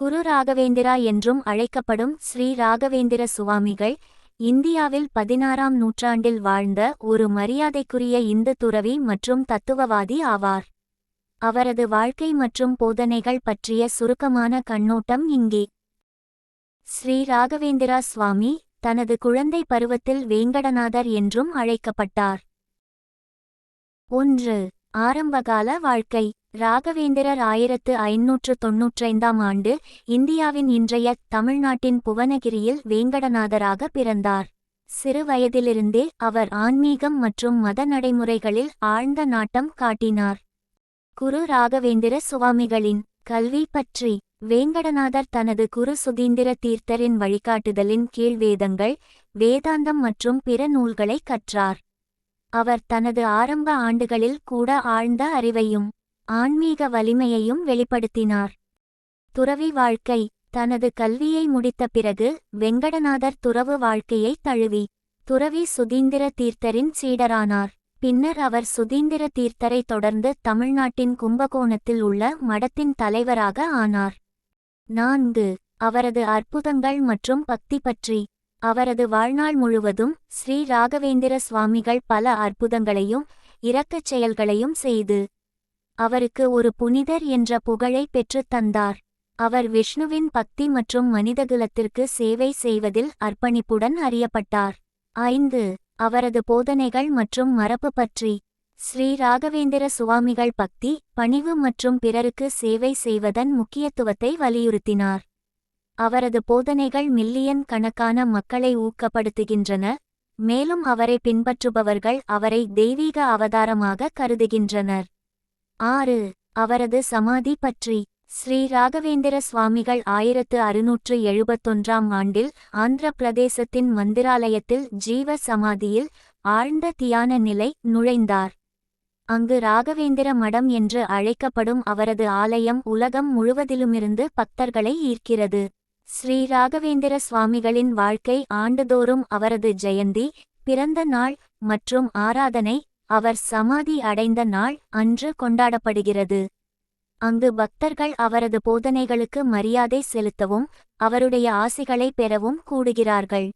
குரு ராகவேந்திரா என்றும் அழைக்கப்படும் ஸ்ரீ ராகவேந்திர சுவாமிகள் இந்தியாவில் பதினாறாம் நூற்றாண்டில் வாழ்ந்த ஒரு மரியாதைக்குரிய இந்து துறவி மற்றும் தத்துவவாதி ஆவார். அவரது வாழ்க்கை மற்றும் போதனைகள் பற்றிய சுருக்கமான கண்ணோட்டம் இங்கே. ஸ்ரீ ராகவேந்திரா சுவாமி தனது குழந்தை பருவத்தில் வேங்கடநாதர் என்றும் அழைக்கப்பட்டார். ஒன்று. ஆரம்பகால வாழ்க்கை. ராகவேந்திரர் ஆயிரத்து ஐநூற்று தொன்னூற்றைந்தாம் ஆண்டு இந்தியாவின் இன்றைய தமிழ்நாட்டின் புவனகிரியில் வேங்கடநாதராக பிறந்தார். சிறு வயதிலிருந்தே அவர் ஆன்மீகம் மற்றும் மத நடைமுறைகளில் ஆழ்ந்த நாட்டம் காட்டினார். குரு ராகவேந்திர சுவாமிகளின் கல்வி பற்றி வேங்கடநாதர் தனது குரு சுதீந்திர தீர்த்தரின் வழிகாட்டுதலின் கீழ் வேதங்கள் வேதாந்தம் மற்றும் பிற நூல்களை கற்றார். அவர் தனது ஆரம்ப ஆண்டுகளில் கூட ஆழ்ந்த அறிவையும் ஆன்மீக வலிமையையும் வெளிப்படுத்தினார். துறவி வாழ்க்கை தனது கல்வியை முடித்த பிறகு வெங்கடநாதர் துறவு வாழ்க்கையை தழுவி துறவி சுதீந்திர தீர்த்தரின் சீடரானார். பின்னர் அவர் சுதீந்திர தீர்த்தரை தொடர்ந்து தமிழ்நாட்டின் கும்பகோணத்தில் உள்ள மடத்தின் தலைவராக ஆனார். நான்கு அவரது அற்புதங்கள் மற்றும் பக்தி பற்றி. அவரது வாழ்நாள் முழுவதும் ஸ்ரீ ராகவேந்திர சுவாமிகள் பல அற்புதங்களையும் இரக்கச் செயல்களையும் செய்து அவருக்கு ஒரு புனிதர் என்ற புகழை பெற்றுத் தந்தார். அவர் விஷ்ணுவின் பக்தி மற்றும் மனிதகுலத்திற்கு சேவை செய்வதில் அர்ப்பணிப்புடன் அறியப்பட்டார். ஐந்து அவரது போதனைகள் மற்றும் மரபு பற்றி. ஸ்ரீ ராகவேந்திர சுவாமிகள் பக்தி பணிவு மற்றும் பிறருக்கு சேவை செய்வதன் முக்கியத்துவத்தை வலியுறுத்தினார். அவரது போதனைகள் மில்லியன் கணக்கான மக்களை ஊக்கப்படுத்துகின்றன மேலும் அவரை பின்பற்றுபவர்கள் அவரை தெய்வீக அவதாரமாக கருதுகின்றனர். ஆறு அவரது சமாதி பற்றி. ஸ்ரீ ராகவேந்திர சுவாமிகள் ஆயிரத்து அறுநூற்று எழுபத்தொன்றாம் ஆண்டில் ஆந்திர பிரதேசத்தின் மந்திராலயத்தில் ஜீவ சமாதியில் ஆழ்ந்த தியான நிலை நுழைந்தார். அங்கு ராகவேந்திர மடம் என்று அழைக்கப்படும் அவரது ஆலயம் உலகம் முழுவதிலுமிருந்து பக்தர்களை ஈர்க்கிறது. ஸ்ரீ ராகவேந்திர சுவாமிகளின் வாழ்க்கை ஆண்டுதோறும் அவரது ஜெயந்தி பிறந்த நாள் மற்றும் ஆராதனை அவர் சமாதி அடைந்த நாள் அன்று கொண்டாடப்படுகிறது. அங்கு பக்தர்கள் அவரது போதனைகளுக்கு மரியாதை செலுத்தவும் அவருடைய ஆசிகளை பெறவும் கூடுகிறார்கள்.